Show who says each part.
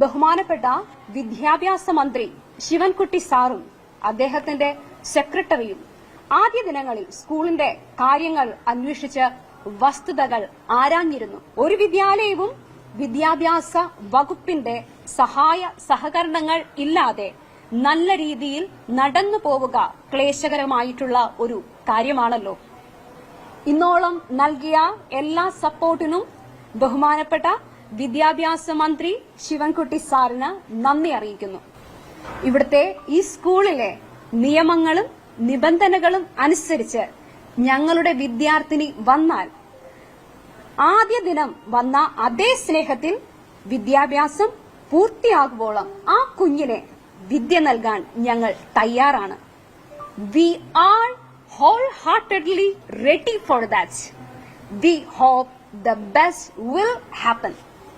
Speaker 1: ബഹുമാനപ്പെട്ട വിദ്യാഭ്യാസ മന്ത്രി ശിവൻകുട്ടി സാറും അദ്ദേഹത്തിന്റെ സെക്രട്ടറിയും ആദ്യ ദിനങ്ങളിൽ സ്കൂളിന്റെ കാര്യങ്ങൾ അന്വേഷിച്ച് വസ്തുതകൾ ആരാഞ്ഞിരുന്നു. ഒരു വിദ്യാലയവും വിദ്യാഭ്യാസ വകുപ്പിന്റെ സഹായ സഹകരണങ്ങൾ ഇല്ലാതെ നല്ല രീതിയിൽ നടന്നു പോവുക ക്ലേശകരമായിട്ടുള്ള ഒരു കാര്യമാണല്ലോ. ഇന്നോളം നൽകിയ എല്ലാ സപ്പോർട്ടിനും ബഹുമാനപ്പെട്ട വിദ്യാഭ്യാസ മന്ത്രി ശിവൻകുട്ടി സാറിന് നന്ദി അറിയിക്കുന്നു. ഇവിടുത്തെ ഈ സ്കൂളിലെ നിയമങ്ങളും നിബന്ധനകളും അനുസരിച്ച് ഞങ്ങളുടെ വിദ്യാർത്ഥിനി വന്നാൽ ആദ്യ ദിനം വന്ന അതേ സ്നേഹത്തിൽ വിദ്യാഭ്യാസം പൂർത്തിയാകുവോളം ആ കുഞ്ഞിനെ വിദ്യ നൽകാൻ ഞങ്ങൾ തയ്യാറാണ്. We are heartedly ready for that we hope the best will happen.